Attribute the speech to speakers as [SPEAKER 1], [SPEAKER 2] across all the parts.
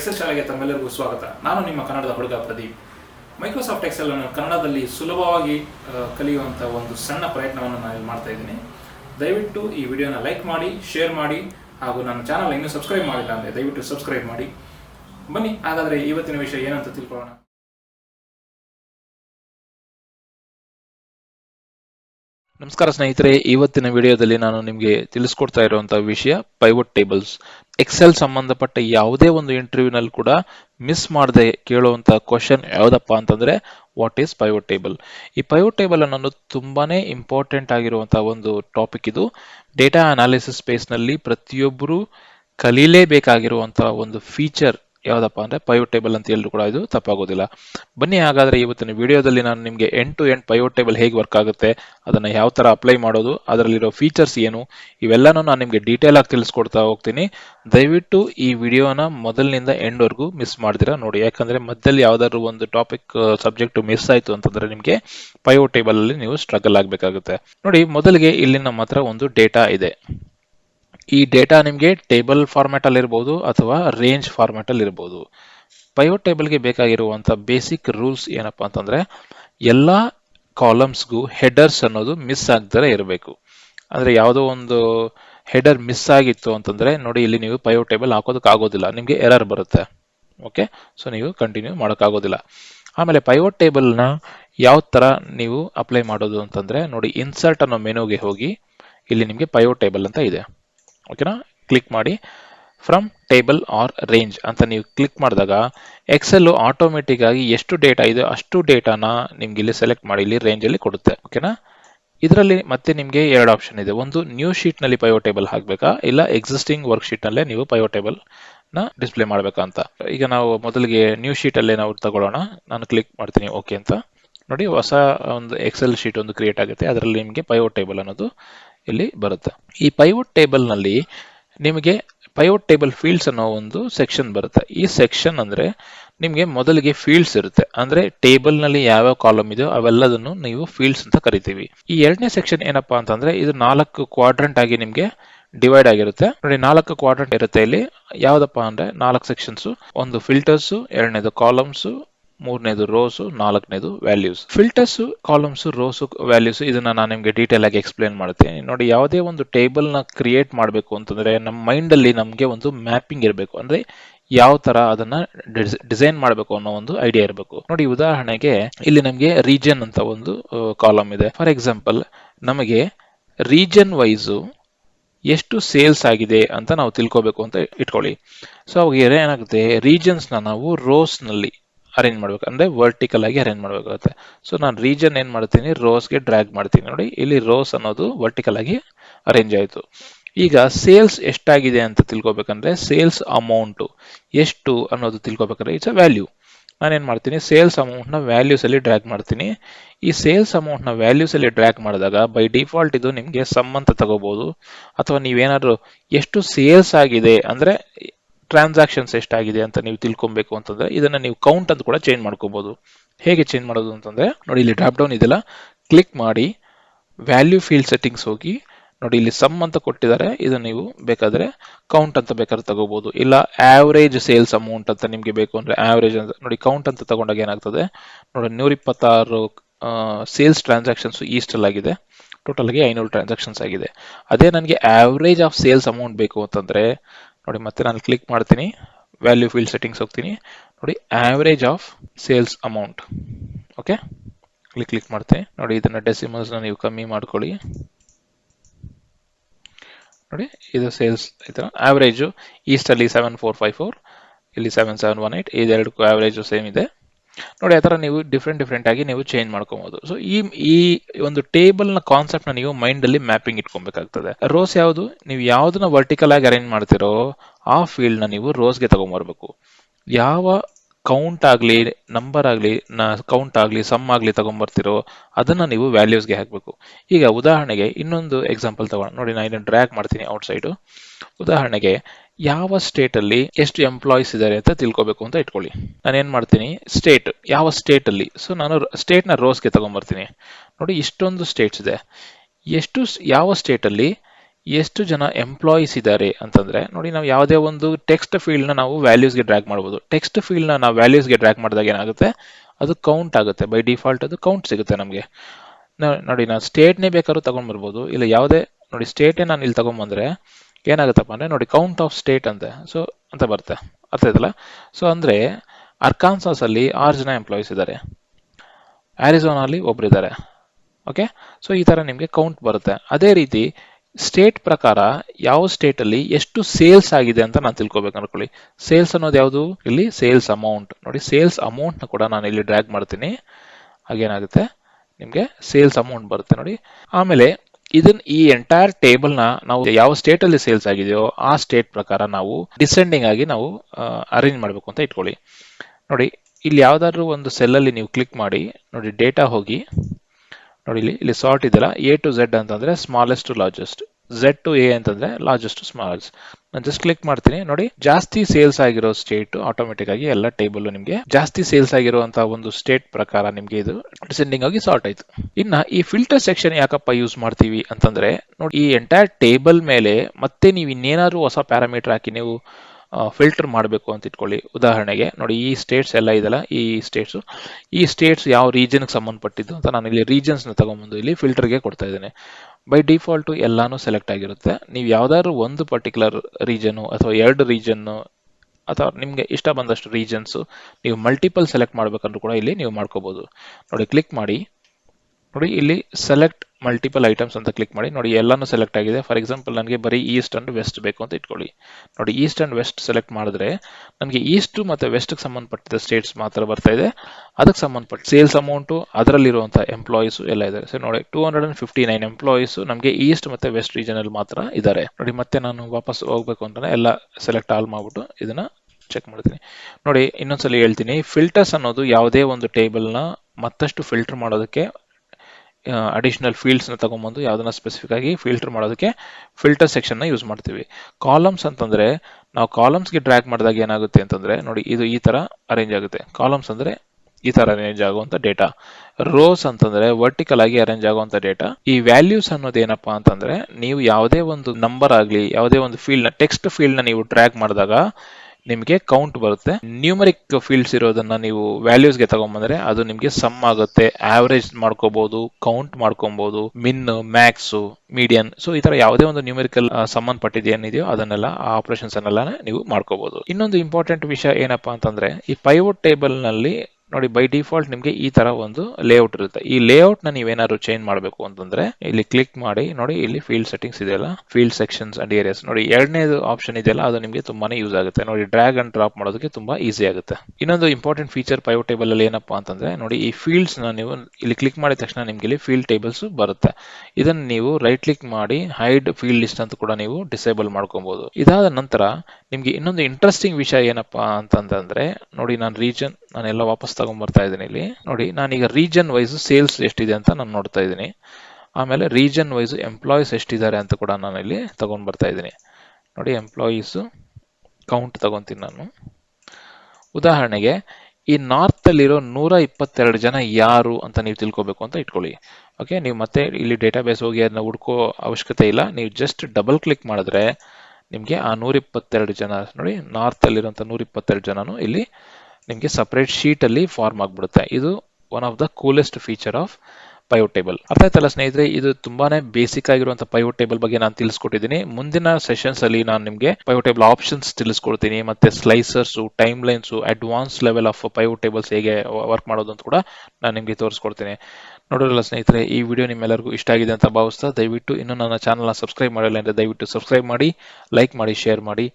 [SPEAKER 1] Excel ಶಾಲೆಗೆ ತಮ್ಮೆಲ್ಲರಿಗೂ ಸ್ವಾಗತ. ನಾನು ನಿಮ್ಮ ಕನ್ನಡದ ಹುಡುಗ ಪ್ರದೀಪ್. ಮೈಕ್ರೋಸಾಫ್ಟ್ ಎಕ್ಸೆಲ್ ಅನ್ನು ಕನ್ನಡದಲ್ಲಿ ಸುಲಭವಾಗಿ ಕಲಿಯುವಂಥ ಒಂದು ಸಣ್ಣ ಪ್ರಯತ್ನವನ್ನು ನಾನು ಇಲ್ಲಿ ಮಾಡ್ತಾ ಇದ್ದೀನಿ. ದಯವಿಟ್ಟು ಈ ವಿಡಿಯೋನ ಲೈಕ್ ಮಾಡಿ, ಶೇರ್ ಮಾಡಿ, ಹಾಗೂ ನನ್ನ ಚಾನಲ್ ಇನ್ನೂ ಸಬ್ಸ್ಕ್ರೈಬ್ ಮಾಡಿಲ್ಲ ಅಂದರೆ ದಯವಿಟ್ಟು ಸಬ್ಸ್ಕ್ರೈಬ್ ಮಾಡಿ. ಬನ್ನಿ, ಹಾಗಾದರೆ ಇವತ್ತಿನ ವಿಷಯ ಏನಂತ ತಿಳ್ಕೊಳ್ಳೋಣ.
[SPEAKER 2] ನಮಸ್ಕಾರ ಸ್ನೇಹಿತರೆ, ಇವತ್ತಿನ ವಿಡಿಯೋದಲ್ಲಿ ನಾನು ನಿಮಗೆ ತಿಳಿಸ್ಕೊಡ್ತಾ ಇರುವಂತಹ ವಿಷಯ ಪೈವಟ್ ಟೇಬಲ್ಸ್ ಎಕ್ಸೆಲ್ ಸಂಬಂಧಪಟ್ಟ ಯಾವುದೇ ಒಂದು ಇಂಟರ್ವ್ಯೂನಲ್ಲಿ ಕೂಡ ಮಿಸ್ ಮಾಡದೆ ಕೇಳುವಂತ ಕ್ವಶನ್ ಯಾವುದಪ್ಪ ಅಂತಂದ್ರೆ ವಾಟ್ ಈಸ್ ಪೈವಟ್ ಟೇಬಲ್ ಈ ಪೈವಟ್ ಟೇಬಲ್ ಅನ್ನೋದು ತುಂಬಾನೇ ಇಂಪಾರ್ಟೆಂಟ್ ಆಗಿರುವಂತಹ ಒಂದು ಟಾಪಿಕ್ ಇದು. ಡೇಟಾ ಅನಾಲಿಸಿಸ್ ಸ್ಪೇಸ್ನಲ್ಲಿ ಪ್ರತಿಯೊಬ್ಬರು ಕಲೀಲೇಬೇಕಾಗಿರುವಂತಹ ಒಂದು ಫೀಚರ್ ಯಾವ್ದಪ್ಪ ಅಂದ್ರೆ ಪೈವಟ್ ಟೇಬಲ್ ಅಂತ ಎಲ್ಲರೂ ಕೂಡ ಇದು ತಪ್ಪಾಗೋದಿಲ್ಲ. ಬನ್ನಿ ಹಾಗಾದ್ರೆ ಇವತ್ತಿನ ವಿಡಿಯೋದಲ್ಲಿ ನಾನು ನಿಮಗೆ end to end pivot table ಹೇಗೆ ವರ್ಕ್ ಆಗುತ್ತೆ, ಅದನ್ನ ಯಾವ ತರ ಅಪ್ಲೈ ಮಾಡೋದು, ಅದರಲ್ಲಿರೋ ಫೀಚರ್ಸ್ ಏನು, ಇವೆಲ್ಲನೂ ನಾನು ನಿಮಗೆ ಡೀಟೇಲ್ ಆಗಿ ತಿಳಿಸ್ಕೊಡ್ತಾ ಹೋಗ್ತೀನಿ. ದಯವಿಟ್ಟು ಈ ವಿಡಿಯೋನ ಮೊದಲಿನಿಂದ ಎಂಡ್ ವರ್ಗು ಮಿಸ್ ಮಾಡ್ದಿರಾ ನೋಡಿ. ಯಾಕಂದ್ರೆ ಮಧ್ಯದಲ್ಲಿ ಯಾವ್ದಾದ್ರು ಒಂದು ಟಾಪಿಕ್ ಸಬ್ಜೆಕ್ಟ್ ಮಿಸ್ ಆಯ್ತು ಅಂತಂದ್ರೆ ನಿಮಗೆ ಪೈವಟ್ ಟೇಬಲ್ ಅಲ್ಲಿ ನೀವು ಸ್ಟ್ರಗಲ್ ಆಗಬೇಕಾಗುತ್ತೆ. ನೋಡಿ, ಮೊದಲಿಗೆ ಇಲ್ಲಿ ನಮ್ಮ ಹತ್ರ ಒಂದು ಡೇಟಾ ಇದೆ. ಈ ಡೇಟಾ ನಿಮಗೆ ಟೇಬಲ್ ಫಾರ್ಮ್ಯಾಟ್ ಅಲ್ಲಿ ಇರಬಹುದು ಅಥವಾ ರೇಂಜ್ ಫಾರ್ಮ್ಯಾಟ್ ಅಲ್ಲಿ ಇರಬಹುದು ಪೈವಟ್ ಟೇಬಲ್ಗೆ ಬೇಕಾಗಿರುವಂತ ಬೇಸಿಕ್ ರೂಲ್ಸ್ ಏನಪ್ಪಾ ಅಂತಂದ್ರೆ ಎಲ್ಲಾ ಕಾಲಮ್ಸ್ಗೂ ಹೆಡರ್ಸ್ ಅನ್ನೋದು ಮಿಸ್ ಆಗ್ದರೆ ಇರಬೇಕು. ಅಂದ್ರೆ ಯಾವುದೋ ಒಂದು ಹೆಡರ್ ಮಿಸ್ ಆಗಿತ್ತು ಅಂತಂದ್ರೆ ನೋಡಿ ಇಲ್ಲಿ ನೀವು ಪೈವಟ್ ಟೇಬಲ್ ಹಾಕೋದಕ್ಕೆ ಆಗೋದಿಲ್ಲ. ನಿಮಗೆ ಎರರ್ ಬರುತ್ತೆ. ಓಕೆ ಸೊ ನೀವು ಕಂಟಿನ್ಯೂ ಮಾಡೋಕ್ಕಾಗೋದಿಲ್ಲ. ಆಮೇಲೆ ಪೈವಟ್ ಟೇಬಲ್ನ ಯಾವ ತರ ನೀವು ಅಪ್ಲೈ ಮಾಡೋದು ಅಂತಂದ್ರೆ ನೋಡಿ ಇನ್ಸರ್ಟ್ ಅನ್ನೋ ಮೆನುಗೆ ಹೋಗಿ ಇಲ್ಲಿ ನಿಮಗೆ ಪೈವಟ್ ಟೇಬಲ್ ಅಂತ ಇದೆ. ಓಕೆನಾ ಕ್ಲಿಕ್ ಮಾಡಿ. ಫ್ರಮ್ ಟೇಬಲ್ ಆರ್ ರೇಂಜ್ ಅಂತ ನೀವು ಕ್ಲಿಕ್ ಮಾಡಿದಾಗ ಎಕ್ಸೆಲ್ ಆಟೋಮೆಟಿಕ್ ಆಗಿ ಎಷ್ಟು ಡೇಟಾ ಇದೆ ಅಷ್ಟು ಡೇಟಾನ ನಿಮ್ಗೆ ಇಲ್ಲಿ ಸೆಲೆಕ್ಟ್ ಮಾಡಿ, ಇಲ್ಲಿ ರೇಂಜ್ ಅಲ್ಲಿ ಕೊಡುತ್ತೆ. ಓಕೆನಾ ಇದರಲ್ಲಿ ಮತ್ತೆ ನಿಮಗೆ ಎರಡು ಆಪ್ಷನ್ ಇದೆ. ಒಂದು ನ್ಯೂ ಶೀಟ್ನಲ್ಲಿ ಪೈವೋ ಟೇಬಲ್ ಹಾಕ್ಬೇಕಾ? ಇಲ್ಲ ಎಕ್ಸಿಸ್ಟಿಂಗ್ ವರ್ಕ್ ಶೀಟ್ ನಲ್ಲೇ ನೀವು ಪೈವೋ ಟೇಬಲ್ನ ಡಿಸ್ಪ್ಲೇ ಮಾಡಬೇಕಾ ಅಂತ. ಈಗ ನಾವು ಮೊದಲಿಗೆ ನ್ಯೂ ಶೀಟ್ ಅಲ್ಲೇ ನಾವು ತಗೊಳ್ಳೋಣ. ನಾನು ಕ್ಲಿಕ್ ಮಾಡ್ತೀನಿ ಓಕೆ ಅಂತ. ನೋಡಿ, ಹೊಸ ಒಂದು ಎಕ್ಸೆಲ್ ಶೀಟ್ ಒಂದು ಕ್ರಿಯೇಟ್ ಆಗುತ್ತೆ. ಅದರಲ್ಲಿ ನಿಮಗೆ ಪಯೋ ಟೇಬಲ್ ಅನ್ನೋದು ಇಲ್ಲಿ ಬರುತ್ತೆ. ಈ ಪೈವೋಟ್ ಟೇಬಲ್ನಲ್ಲಿ ನಿಮಗೆ ಪೈವೋಟ್ ಟೇಬಲ್ ಫೀಲ್ಡ್ಸ್ ಅನ್ನೋ ಒಂದು ಸೆಕ್ಷನ್ ಬರುತ್ತೆ. ಈ ಸೆಕ್ಷನ್ ಅಂದ್ರೆ ನಿಮಗೆ ಮೊದಲಿಗೆ ಫೀಲ್ಡ್ಸ್ ಇರುತ್ತೆ. ಅಂದ್ರೆ ಟೇಬಲ್ನಲ್ಲಿ ಯಾವ ಕಾಲಮ್ ಇದೆಯೋ ಅವೆಲ್ಲದನ್ನು ನೀವು ಫೀಲ್ಡ್ಸ್ ಅಂತ ಕರಿತೀವಿ. ಈ ಎರಡನೇ ಸೆಕ್ಷನ್ ಏನಪ್ಪಾ ಅಂತಂದ್ರೆ ಇದು ನಾಲ್ಕು ಕ್ವಾಡ್ರೆಂಟ್ ಆಗಿ ನಿಮಗೆ ಡಿವೈಡ್ ಆಗಿರುತ್ತೆ. ನೋಡಿ, ನಾಲ್ಕು ಕ್ವಾಡ್ರೆಂಟ್ ಇರುತ್ತೆ ಇಲ್ಲಿ. ಯಾವ್ದಪ್ಪ ಅಂದ್ರೆ ನಾಲ್ಕು ಸೆಕ್ಷನ್ಸ್ ಒಂದು ಫಿಲ್ಟರ್ಸ್ ಎರಡನೇದು ಕಾಲಮ್ಸ್ ಮೂರನೇದು ರೋಸ್ ನಾಲ್ಕನೇದು values filters columns rows values ಇದನ್ನ ನಾನು ನಿಮಗೆ ಡೀಟೇಲ್ ಆಗಿ ಎಕ್ಸ್ಪ್ಲೇನ್ ಮಾಡ್ತೀನಿ. ನೋಡಿ, ಯಾವುದೇ ಒಂದು ಟೇಬಲ್ನ ಕ್ರಿಯೇಟ್ ಮಾಡಬೇಕು ಅಂತಂದ್ರೆ ನಮ್ಮ ಮೈಂಡ್ ಅಲ್ಲಿ ನಮಗೆ ಒಂದು ಮ್ಯಾಪಿಂಗ್ ಇರಬೇಕು. ಅಂದ್ರೆ ಯಾವ ತರ ಅದನ್ನ ಡಿಸೈನ್ ಮಾಡಬೇಕು ಅನ್ನೋ ಒಂದು ಐಡಿಯಾ ಇರಬೇಕು. ನೋಡಿ, ಉದಾಹರಣೆಗೆ ಇಲ್ಲಿ ನಮಗೆ ರೀಜನ್ ಅಂತ ಒಂದು ಕಾಲಮ್ ಇದೆ. ಫಾರ್ ಎಕ್ಸಾಂಪಲ್ ನಮಗೆ ರೀಜನ್ ವೈಸು ಎಷ್ಟು ಸೇಲ್ಸ್ ಆಗಿದೆ ಅಂತ ನಾವು ತಿಳ್ಕೋಬೇಕು ಅಂತ ಇಟ್ಕೊಳ್ಳಿ. ಸೊ ಅವಾಗ ಏನಾಗುತ್ತೆ? ರೀಜನ್ಸ್ನ ನಾವು ರೋಸ್ನಲ್ಲಿ ಅರೇಂಜ್ ಮಾಡ್ಬೇಕು. ಅಂದ್ರೆ ವರ್ಟಿಕಲ್ ಆಗಿ ಅರೇಂಜ್ ಮಾಡ್ಬೇಕಾಗುತ್ತೆ. ಸೊ ನಾನು ರೀಜನ್ ಏನ್ ಮಾಡ್ತೀನಿ? ರೋಸ್ಗೆ ಡ್ರ್ಯಾಗ್ ಮಾಡ್ತೀನಿ. ನೋಡಿ, ಇಲ್ಲಿ ರೋಸ್ ಅನ್ನೋದು ವರ್ಟಿಕಲ್ ಆಗಿ ಅರೇಂಜ್ ಆಯಿತು. ಈಗ ಸೇಲ್ಸ್ ಎಷ್ಟಾಗಿದೆ ಅಂತ ತಿಳ್ಕೊಬೇಕಂದ್ರೆ ಸೇಲ್ಸ್ ಅಮೌಂಟ್ ಎಷ್ಟು ಅನ್ನೋದು ತಿಳ್ಕೊಬೇಕಂದ್ರೆ ಇಟ್ಸ್ ಅ ವ್ಯಾಲ್ಯೂ ನಾನೇನು ಮಾಡ್ತೀನಿ? ಸೇಲ್ಸ್ ಅಮೌಂಟ್ನ ವ್ಯಾಲ್ಯೂಸ್ ಅಲ್ಲಿ ಡ್ರ್ಯಾಗ್ ಮಾಡ್ತೀನಿ. ಈ ಸೇಲ್ಸ್ ಅಮೌಂಟ್ನ ವ್ಯಾಲ್ಯೂಸ್ ಅಲ್ಲಿ ಡ್ರ್ಯಾಗ್ ಮಾಡಿದಾಗ ಬೈ ಡಿಫಾಲ್ಟ್ ಇದು ನಿಮಗೆ ಸಮ್ ಅಂತ ತಗೋಬಹುದು ಅಥವಾ ನೀವೇನಾದ್ರೂ ಎಷ್ಟು ಸೇಲ್ಸ್ ಆಗಿದೆ ಅಂದ್ರೆ ಟ್ರಾನ್ಸಾಕ್ಷನ್ಸ್ ಎಷ್ಟಾಗಿದೆ ಅಂತ ನೀವು ತಿಳ್ಕೊಬೇಕು ಅಂತಂದ್ರೆ, ಇದನ್ನ ನೀವು ಕೌಂಟ್ ಅಂತ ಕೂಡ ಚೇಂಜ್ ಮಾಡ್ಕೋಬಹುದು ಹೇಗೆ ಚೇಂಜ್ ಮಾಡೋದು ಅಂತಂದ್ರೆ, ನೋಡಿ ಇಲ್ಲಿ ಡ್ರಾಪ್ ಡೌನ್ ಇದೆಲ್ಲ ಕ್ಲಿಕ್ ಮಾಡಿ ವ್ಯಾಲ್ಯೂ ಫೀಲ್ಡ್ ಸೆಟ್ಟಿಂಗ್ಸ್ ಹೋಗಿ, ನೋಡಿ ಇಲ್ಲಿ ಸಮ್ ಅಂತ ಕೊಟ್ಟಿದ್ದಾರೆ ಇದನ್ನ ನೀವು ಬೇಕಾದ್ರೆ ಕೌಂಟ್ ಅಂತ ಬೇಕಾದ್ರೆ ತಗೋಬಹುದು ಇಲ್ಲ ಆವರೇಜ್ ಸೇಲ್ಸ್ ಅಮೌಂಟ್ ಅಂತ ನಿಮ್ಗೆ ಬೇಕು ಅಂದ್ರೆ ಆವರೇಜ್ ಅಂತ, ನೋಡಿ ಕೌಂಟ್ ಅಂತ ತಗೊಂಡಾಗ ಏನಾಗ್ತದೆ, ನೋಡಿ ನೂರ ಇಪ್ಪತ್ತಾರು ಸೇಲ್ಸ್ ಟ್ರಾನ್ಸಾಕ್ಷನ್ಸ್ ಈಸ್ಟಲ್ ಆಗಿದೆ. ಟೋಟಲ್ ಆಗಿ ಐನೂರು ಟ್ರಾನ್ಸಾಕ್ಷನ್ಸ್ ಆಗಿದೆ. ಅದೇ ನನಗೆ ಆವರೇಜ್ ಆಫ್ ಸೇಲ್ಸ್ ಅಮೌಂಟ್ ಬೇಕು ಅಂತಂದ್ರೆ ನೋಡಿ, ಮತ್ತೆ ನಾನು ಕ್ಲಿಕ್ ಮಾಡ್ತೀನಿ. ವ್ಯಾಲ್ಯೂ ಫೀಲ್ಡ್ ಸೆಟ್ಟಿಂಗ್ಸ್ ಹೋಗ್ತೀನಿ. ನೋಡಿ average of sales amount okay click click ಮಾಡ್ತೀನಿ ನೋಡಿ, ಇದನ್ನ ಡೆಸಿಮಲ್ಸ್ ನೀವು ಕಮ್ಮಿ ಮಾಡ್ಕೊಳ್ಳಿ. ನೋಡಿ, ಇದು ಸೇಲ್ಸ್ ಆಯ್ತಾ ಆವರೇಜು ಈಸ್ಟಲ್ಲಿ ಸೆವೆನ್ ಫೋರ್ ಫೈವ್ ಫೋರ್ ಇಲ್ಲಿ ಸೆವೆನ್ ಸೆವೆನ್ ಒನ್ ಏಟ್ ಇದೆರಡಕ್ಕೂ ಆವರೇಜು ಸೇಮ್ ಇದೆ. ನೋಡಿ, ಆ ಥರ ನೀವು ಡಿಫ್ರೆಂಟ್ ಡಿಫ್ರೆಂಟ್ ಆಗಿ ನೀವು ಚೇಂಜ್ ಮಾಡ್ಕೊಬಹುದು ಸೊ ಈ ಈ ಒಂದು ಟೇಬಲ್ನ ಕಾನ್ಸೆಪ್ಟ್ನ ನೀವು ಮೈಂಡ್ ಅಲ್ಲಿ ಮ್ಯಾಪಿಂಗ್ ಇಟ್ಕೊಬೇಕಾಗ್ತದೆ. ರೋಸ್ ಯಾವುದು? ನೀವು ಯಾವ್ದನ್ನ ವರ್ಟಿಕಲ್ ಆಗಿ ಅರೇಂಜ್ ಮಾಡ್ತಿರೋ, ಆ ಫೀಲ್ಡ್ನ ನೀವು ರೋಸ್ಗೆ ತಗೊಂಡ್ಬರ್ಬೇಕು ಯಾವ ಕೌಂಟ್ ಆಗಲಿ ನಂಬರ್ ಆಗಲಿ ಕೌಂಟ್ ಆಗಲಿ ಸಮ್ ಆಗಲಿ ತಗೊಂಡ್ಬರ್ತಿರೋ ಅದನ್ನ ನೀವು ವ್ಯಾಲ್ಯೂಸ್ಗೆ ಹಾಕಬೇಕು. ಈಗ ಉದಾಹರಣೆಗೆ ಇನ್ನೊಂದು ಎಕ್ಸಾಂಪಲ್ ತಗೊಂಡು ನೋಡಿ ನಾನು ಇದನ್ನು ಡ್ರ್ಯಾಕ್ ಮಾಡ್ತೀನಿ ಔಟ್ಸೈಡು ಉದಾಹರಣೆಗೆ ಯಾವ ಸ್ಟೇಟ್ ಅಲ್ಲಿ ಎಷ್ಟು ಎಂಪ್ಲಾಯೀಸ್ ಇದ್ದಾರೆ ಅಂತ ತಿಳ್ಕೊಬೇಕು ಅಂತ ಇಟ್ಕೊಳ್ಳಿ. ನಾನು ಏನ್ ಮಾಡ್ತೀನಿ? ಸ್ಟೇಟ್ ಯಾವ ಸ್ಟೇಟ್ ಅಲ್ಲಿ? ಸೊ ನಾನು ಸ್ಟೇಟ್ನ ರೋಸ್ಗೆ ತಗೊಂಡ್ಬರ್ತೀನಿ ನೋಡಿ, ಇಷ್ಟೊಂದು ಸ್ಟೇಟ್ಸ್ ಇದೆ. ಎಷ್ಟು ಯಾವ ಸ್ಟೇಟ್ ಅಲ್ಲಿ ಎಷ್ಟು ಜನ ಎಂಪ್ಲಾಯೀಸ್ ಇದ್ದಾರೆ ಅಂತಂದ್ರೆ, ನೋಡಿ, ನಾವು ಯಾವುದೇ ಒಂದು ಟೆಕ್ಸ್ಟ್ ಫೀಲ್ಡ್ನ ನಾವು ವ್ಯಾಲ್ಯೂಸ್ಗೆ ಡ್ರ್ಯಾಗ್ ಮಾಡ್ಬೋದು. ಟೆಕ್ಸ್ಟ್ ಫೀಲ್ಡ್ನ ನಾವು ವ್ಯಾಲ್ಯೂಸ್ಗೆ ಡ್ರ್ಯಾಗ್ ಮಾಡಿದಾಗ ಏನಾಗುತ್ತೆ? ಅದು ಕೌಂಟ್ ಆಗುತ್ತೆ. ಬೈ ಡಿಫಾಲ್ಟ್ ಅದು ಕೌಂಟ್ ಸಿಗುತ್ತೆ ನಮಗೆ. ನೋಡಿ, ನಾನು ಸ್ಟೇಟ್ನೇ ಬೇಕಾದ್ರೂ ತಗೊಂಡ್ಬರ್ಬೋದು ಇಲ್ಲ, ಯಾವುದೇ, ನೋಡಿ ಸ್ಟೇಟೇ ನಾನು ಇಲ್ಲಿ ತಗೊಂಬಂದ್ರೆ ಏನಾಗುತ್ತಪ್ಪ ಅಂದರೆ ನೋಡಿ ಕೌಂಟ್ ಆಫ್ ಸ್ಟೇಟ್ ಅಂತೆ. ಸೊ ಅಂತ ಬರುತ್ತೆ. ಅರ್ಥ ಆಯ್ತಲ್ಲ? ಸೊ ಅಂದರೆ ಅರ್ಕಾನ್ಸಾಸಲ್ಲಿ ಆರು ಜನ ಎಂಪ್ಲಾಯೀಸ್ ಇದ್ದಾರೆ. ಒಬ್ರು ಒಬ್ಬರಿದ್ದಾರೆ ಓಕೆ ಸೊ ಈ ಥರ ನಿಮಗೆ ಕೌಂಟ್ ಬರುತ್ತೆ. ಅದೇ ರೀತಿ ಸ್ಟೇಟ್ ಪ್ರಕಾರ ಯಾವ ಸ್ಟೇಟಲ್ಲಿ ಎಷ್ಟು ಸೇಲ್ಸ್ ಆಗಿದೆ ಅಂತ ನಾನು ತಿಳ್ಕೊಬೇಕು ಅನ್ಕೊಳ್ಳಿ. ಸೇಲ್ಸ್ ಅನ್ನೋದು ಯಾವುದು? ಇಲ್ಲಿ ಸೇಲ್ಸ್ ಅಮೌಂಟ್ ನೋಡಿ ಸೇಲ್ಸ್ ಅಮೌಂಟ್ನ ಕೂಡ ನಾನು ಇಲ್ಲಿ ಡ್ರ್ಯಾಗ್ ಮಾಡ್ತೀನಿ. ಹಾಗೇನಾಗುತ್ತೆ? ನಿಮಗೆ ಸೇಲ್ಸ್ ಅಮೌಂಟ್ ಬರುತ್ತೆ ನೋಡಿ. ಆಮೇಲೆ ಇದನ್ನ ಈ ಎಂಟೈರ್ ಟೇಬಲ್ನ ನಾವು ಯಾವ ಸ್ಟೇಟ್ ಅಲ್ಲಿ ಸೇಲ್ಸ್ ಆಗಿದೆಯೋ ಆ ಸ್ಟೇಟ್ ಪ್ರಕಾರ ನಾವು ಡಿಸೆಂಡಿಂಗ್ ಆಗಿ ನಾವು ಅರೇಂಜ್ ಮಾಡಬೇಕು ಅಂತ ಇಟ್ಕೊಳ್ಳಿ. ನೋಡಿ, ಇಲ್ಲಿ ಯಾವ್ದಾದ್ರು ಒಂದು ಸೆಲ್ ಅಲ್ಲಿ ನೀವು ಕ್ಲಿಕ್ ಮಾಡಿ, ನೋಡಿ ಡೇಟಾ ಹೋಗಿ, ನೋಡಿ, ಇಲ್ಲಿ ಇಲ್ಲಿ ಸಾರ್ಟ್ ಇದೆಯಲ್ಲ ಎ ಟು ಝೆಡ್ ಅಂತಂದ್ರೆ smallest to largest Z to A ಅಂತಂದ್ರೆ ಲಾರ್ಜೆಸ್ಟ್ ಸ್ಮಾಲೆಸ್ಟ್ ನಾನು ಜಸ್ಟ್ ಕ್ಲಿಕ್ ಮಾಡ್ತೀನಿ. ನೋಡಿ, ಜಾಸ್ತಿ ಸೇಲ್ಸ್ ಆಗಿರೋ ಸ್ಟೇಟ್ ಆಟೋಮೆಟಿಕ್ ಆಗಿ ಎಲ್ಲ ಟೇಬಲ್ ನಿಮಗೆ ಜಾಸ್ತಿ ಸೇಲ್ಸ್ ಆಗಿರುವಂತಹ ಒಂದು ಸ್ಟೇಟ್ ಪ್ರಕಾರ ನಿಮಗೆ ಇದು ಡಿಸೆಂಡಿಂಗ್ ಆಗಿ ಸಾರ್ಟ್ ಆಯ್ತು. ಇನ್ನ ಈ ಫಿಲ್ಟರ್ ಸೆಕ್ಷನ್ ಯಾಕಪ್ಪ ಯೂಸ್ ಮಾಡ್ತೀವಿ ಅಂತಂದ್ರೆ, ನೋಡಿ, ಈ ಎಂಟೈರ್ ಟೇಬಲ್ ಮೇಲೆ ಮತ್ತೆ ನೀವು ಇನ್ನೇನಾದ್ರು ಹೊಸ ಪ್ಯಾರಾಮೀಟರ್ ಹಾಕಿ ನೀವು ಫಿಲ್ಟರ್ ಮಾಡಬೇಕು ಅಂತ ಇಟ್ಕೊಳ್ಳಿ. ಉದಾಹರಣೆಗೆ, ನೋಡಿ ಈ ಸ್ಟೇಟ್ಸ್ ಎಲ್ಲ ಇದೆಲ್ಲ ಈ ಸ್ಟೇಟ್ಸು ಈ ಸ್ಟೇಟ್ಸ್ ಯಾವ ರೀಜನ್ಗೆ ಸಂಬಂಧಪಟ್ಟಿದ್ದು ಅಂತ ನಾನು ಇಲ್ಲಿ ರೀಜನ್ಸ್ನ ತಗೊಂಬಂದು ಇಲ್ಲಿ ಫಿಲ್ಟರ್ಗೆ ಕೊಡ್ತಾ ಇದ್ದೇನೆ. ಬೈ ಡಿಫಾಲ್ಟು ಎಲ್ಲಾನು ಸೆಲೆಕ್ಟ್ ಆಗಿರುತ್ತೆ. ನೀವು ಯಾವ್ದಾದ್ರು ಒಂದು ಪರ್ಟಿಕ್ಯುಲರ್ ರೀಜನು ಅಥವಾ ಎರಡು ರೀಜನ್ನು ಅಥವಾ ನಿಮಗೆ ಇಷ್ಟ ಬಂದಷ್ಟು ರೀಜನ್ಸು ನೀವು ಮಲ್ಟಿಪಲ್ ಸೆಲೆಕ್ಟ್ ಮಾಡಬೇಕಂದ್ರೂ ಕೂಡ ಇಲ್ಲಿ ನೀವು ಮಾಡ್ಕೋಬೋದು. ನೋಡಿ ಕ್ಲಿಕ್ ಮಾಡಿ. ನೋಡಿ, ಇಲ್ಲಿ ಸೆಲೆಕ್ಟ್ ಮಲ್ಟಿಪಲ್ ಐಟಮ್ಸ್ ಅಂತ ಕ್ಲಿಕ್ ಮಾಡಿ. ನೋಡಿ, ಎಲ್ಲಾನು ಸೆಲೆಕ್ಟ್ ಆಗಿದೆ. ಫಾರ್ ಎಕ್ಸಾಂಪಲ್ ನನಗೆ ಬರೀ ಈಸ್ಟ್ ಅಂಡ್ ವೆಸ್ಟ್ ಬೇಕು ಅಂತ ಇಟ್ಕೊಳ್ಳಿ. ನೋಡಿ ಈಸ್ಟ್ ಅಂಡ್ ವೆಸ್ಟ್ ಸೆಲೆಕ್ಟ್ ಮಾಡಿದ್ರೆ ನನಗೆ ಈಸ್ಟ್ ಮತ್ತು ವೆಸ್ಟ್ಗೆ ಸಂಬಂಧಪಟ್ಟಿದ ಸ್ಟೇಟ್ಸ್ ಮಾತ್ರ ಬರ್ತಾ ಇದೆ. ಅದಕ್ಕೆ ಸಂಬಂಧಪಟ್ಟ ಸೇಲ್ಸ್ ಅಮೌಂಟು ಅದರಲ್ಲಿರುವಂಥ ಎಂಪ್ಲಾಯೀಸು ಎಲ್ಲ ಇದೆ ಸೊ ನೋಡಿ two hundred and fifty nine employees ನಮಗೆ ಈಸ್ಟ್ ಮತ್ತು ವೆಸ್ಟ್ ರೀಜನಲ್ಲಿ ಮಾತ್ರ ಇದ್ದಾರೆ. ನೋಡಿ, ಮತ್ತೆ ನಾನು ವಾಪಸ್ ಹೋಗ್ಬೇಕು ಅಂತಲೇ ಎಲ್ಲ ಸೆಲೆಕ್ಟ್ ಆಲ್ ಮಾಡಿಬಿಟ್ಟು ಇದನ್ನು ಚೆಕ್ ಮಾಡ್ತೀನಿ. ನೋಡಿ, ಇನ್ನೊಂದ್ಸಲ ಹೇಳ್ತೀನಿ ಫಿಲ್ಟರ್ಸ್ ಅನ್ನೋದು ಯಾವುದೇ ಒಂದು ಟೇಬಲ್ನ ಮತ್ತಷ್ಟು ಫಿಲ್ಟರ್ ಮಾಡೋದಕ್ಕೆ ಅಡಿಷನಲ್ ಫೀಲ್ಡ್ಸ್ನ ತಗೊಂಬಂದು ಯಾವುದನ್ನ ಸ್ಪೆಸಿಫಿಕ್ ಆಗಿ ಫಿಲ್ಟರ್ ಮಾಡೋದಕ್ಕೆ ಫಿಲ್ಟರ್ ಸೆಕ್ಷನ್ನ ಯೂಸ್ ಮಾಡ್ತೀವಿ. ಕಾಲಮ್ಸ್ ಅಂತಂದ್ರೆ, ನಾವು ಕಾಲಮ್ಸ್ಗೆ ಡ್ರ್ಯಾಕ್ ಮಾಡಿದಾಗ ಏನಾಗುತ್ತೆ ಅಂತಂದ್ರೆ, ನೋಡಿ ಇದು ಈ ತರ ಅರೇಂಜ್ ಆಗುತ್ತೆ. ಕಾಲಮ್ಸ್ ಅಂದ್ರೆ ಈ ತರ ಅರೇಂಜ್ ಆಗುವಂತ ಡೇಟಾ ರೋಸ್ ಅಂತಂದ್ರೆ ವರ್ಟಿಕಲ್ ಆಗಿ ಅರೇಂಜ್ ಆಗುವಂತ ಡೇಟಾ ಈ ವ್ಯಾಲ್ಯೂಸ್ ಅನ್ನೋದು ಏನಪ್ಪಾ ಅಂತಂದ್ರೆ, ನೀವು ಯಾವುದೇ ಒಂದು ನಂಬರ್ ಆಗಲಿ, ಯಾವುದೇ ಒಂದು ಫೀಲ್ಡ್ನ ಟೆಕ್ಸ್ಟ್ ಫೀಲ್ಡ್ನ ನೀವು ಟ್ರ್ಯಾಕ್ ಮಾಡಿದಾಗ ನಿಮಗೆ ಕೌಂಟ್ ಬರುತ್ತೆ. ನ್ಯೂಮರಿಕ್ ಫೀಲ್ಡ್ಸ್ ಇರೋದನ್ನ ನೀವು ವ್ಯಾಲ್ಯೂಸ್ಗೆ ತಗೊಂಬಂದ್ರೆ ಅದು ನಿಮಗೆ ಸಮ್ ಆಗುತ್ತೆ. ಆವರೇಜ್ ಮಾಡ್ಕೋಬಹುದು ಕೌಂಟ್ ಮಾಡ್ಕೊಬಹುದು ಮಿನ್ ಮ್ಯಾಕ್ಸ್ ಮೀಡಿಯನ್ ಸೊ ಈ ತರ ಯಾವುದೇ ಒಂದು ನ್ಯೂಮರಿಕಲ್ ಸಂಬಂಧಪಟ್ಟಿದ್ದು ಏನಿದೆಯೋ ಅದನ್ನೆಲ್ಲ, ಆ ಆಪರೇಷನ್ಸ್ ಅನ್ನೆಲ್ಲ ನೀವು ಮಾಡ್ಕೋಬಹುದು ಇನ್ನೊಂದು ಇಂಪಾರ್ಟೆಂಟ್ ವಿಷಯ ಏನಪ್ಪಾ ಅಂತಂದ್ರೆ, ಈ ಪೈವೋಟ್ ಟೇಬಲ್ನಲ್ಲಿ ನೋಡಿ ಬೈ ಡಿಫಾಲ್ಟ್ ನಿಮಗೆ ಈ ತರ ಒಂದು ಲೇಔಟ್ ಇರುತ್ತೆ. ಈ ಲೇಔಟ್ನ ನೀವೇನಾದ್ರು ಚೇಂಜ್ ಮಾಡಬೇಕು ಅಂತಂದ್ರೆ, ಇಲ್ಲಿ ಕ್ಲಿಕ್ ಮಾಡಿ, ನೋಡಿ, ಇಲ್ಲಿ ಫೀಲ್ಡ್ ಸೆಟ್ಟಿಂಗ್ಸ್ ಇದೆಯಲ್ಲ ಫೀಲ್ಡ್ ಸೆಕ್ಷನ್ಸ್ ಅಂಡ್ ಏರಿಯಾಸ್ ನೋಡಿ, ಎರಡನೇದು ಆಪ್ಷನ್ ಇದೆಯಲ್ಲ, ಅದು ನಿಮಗೆ ತುಂಬಾನೇ ಯೂಸ್ ಆಗುತ್ತೆ. ನೋಡಿ ಡ್ರ್ಯಾಗ್ ಅಂಡ್ ಡ್ರಾಪ್ ಮಾಡೋದಕ್ಕೆ ತುಂಬಾ ಈಸಿ ಆಗುತ್ತೆ. ಇನ್ನೊಂದು ಇಂಪಾರ್ಟೆಂಟ್ ಫೀಚರ್ ಪೈವ್ ಟೇಬಲ್ ಅಲ್ಲಿ ಏನಪ್ಪಾ ಅಂತಂದ್ರೆ, ನೋಡಿ, ಈ ಫೀಲ್ಡ್ಸ್ನ ನೀವು ಇಲ್ಲಿ ಕ್ಲಿಕ್ ಮಾಡಿದ ತಕ್ಷಣ ನಿಮ್ಗೆ ಇಲ್ಲಿ ಫೀಲ್ಡ್ ಟೇಬಲ್ಸ್ ಬರುತ್ತೆ. ಇದನ್ನ ನೀವು ರೈಟ್ ಕ್ಲಿಕ್ ಮಾಡಿ ಹೈಡ್ ಫೀಲ್ಡ್ ಲಿಸ್ಟ್ ಅಂತ ಕೂಡ ನೀವು ಡಿಸೇಬಲ್ ಮಾಡ್ಕೊಬಹುದು ಇದಾದ ನಂತರ, ನಿಮ್ಗೆ ಇನ್ನೊಂದು ಇಂಟ್ರೆಸ್ಟಿಂಗ್ ವಿಷಯ ಏನಪ್ಪಾ ಅಂತಂದ್ರೆ, ನೋಡಿ, ನಾನು ರೀಜನ್ ನಾನೆಲ್ಲ ವಾಪಸ್ ತಗೊಂಡ್ ಬರ್ತಾ ಇದ್ದೀನಿ ಇಲ್ಲಿ. ನೋಡಿ, ನಾನೀಗ ರೀಜನ್ ವೈಸ್ ಸೇಲ್ಸ್ ಎಷ್ಟಿದೆ ಅಂತ ನಾನು ನೋಡ್ತಾ ಇದ್ದೀನಿ. ಆಮೇಲೆ ರೀಜನ್ ವೈಸ್ ಎಂಪ್ಲಾಯೀಸ್ ಎಷ್ಟಿದ್ದಾರೆ ಅಂತ ಕೂಡ ನಾನು ಇಲ್ಲಿ ತಗೊಂಡ್ ಬರ್ತಾ ಇದ್ದೀನಿ. ನೋಡಿ ಎಂಪ್ಲಾಯೀಸು ಕೌಂಟ್ ತಗೊಂತೀನಿ ನಾನು. ಉದಾಹರಣೆಗೆ, ಈ ನಾರ್ತಲ್ಲಿರೋ ನೂರ ಇಪ್ಪತ್ತೆರಡು ಜನ ಯಾರು ಅಂತ ನೀವು ತಿಳ್ಕೊಬೇಕು ಅಂತ ಇಟ್ಕೊಳ್ಳಿ. ಓಕೆ ನೀವು ಮತ್ತೆ ಇಲ್ಲಿ ಡೇಟಾಬೇಸ್ ಹೋಗಿ ಅದನ್ನ ಹುಡ್ಕೋ ಅವಶ್ಯಕತೆ ಇಲ್ಲ. ನೀವು ಜಸ್ಟ್ ಡಬಲ್ ಕ್ಲಿಕ್ ಮಾಡಿದ್ರೆ ನಿಮಗೆ ಆ ನೂರ ಇಪ್ಪತ್ತೆರಡು ಜನ, ನೋಡಿ ನಾರ್ತಲ್ಲಿರೋಂಥ ನೂರ ಇಪ್ಪತ್ತೆರಡು ಜನನು ಇಲ್ಲಿ ನಿಮಗೆ ಸಪ್ರೇಟ್ ಶೀಟ್ ಅಲ್ಲಿ ಫಾರ್ಮ್ ಆಗಿಬಿಡುತ್ತೆ. ಇದು one of the coolest feature of pivot table ಅರ್ಥ ಆಯ್ತಲ್ಲ ಸ್ನೇಹಿತರೆ? ಇದು ತುಂಬಾನೇ ಬೇಸಿಕ್ ಆಗಿರುವಂತಹ ಪೈವೋಟ್ ಟೇಬಲ್ ಬಗ್ಗೆ ನಾನು ತಿಳಿಸ್ಕೊಟ್ಟಿದ್ದೀನಿ. ಮುಂದಿನ ಸೆಷನ್ಸ್ ಅಲ್ಲಿ ನಾನು ನಿಮಗೆ ಪೈವೋ ಟೇಬಲ್ ಆಪ್ಷನ್ಸ್ ತಿಳಿಸ್ಕೊಡ್ತೀನಿ, ಮತ್ತೆ slicers time lines advance level of pivot tables ಹೇಗೆ ವರ್ಕ್ ಮಾಡೋದು ಅಂತ ಕೂಡ ನಾನು ನಿಮಗೆ ತೋರಿಸ್ಕೊಡ್ತೀನಿ. ನೋಡೋರಲ್ಲ ಸ್ನೇಹಿತರೆ, ಈ ವಿಡಿಯೋ ನಿಮ್ಮೆಲ್ಲರಿಗೂ ಇಷ್ಟ ಆಗಿದೆ ಅಂತ ಭಾವಿಸ್ತಾ ದಯವಿಟ್ಟು ಇನ್ನೂ ನನ್ನ ಚಾನಲ್ನ ಸಬ್ಸ್ಕ್ರೈಬ್ ಮಾಡಿಲ್ಲ ಅಂದರೆ ದಯವಿಟ್ಟು ಸಬ್ಸ್ಕ್ರೈಬ್ ಮಾಡಿ ಲೈಕ್ ಮಾಡಿ ಶೇರ್ ಮಾಡಿ,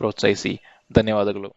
[SPEAKER 2] ಪ್ರೋತ್ಸಾಹಿಸಿ. ಧನ್ಯವಾದಗಳು.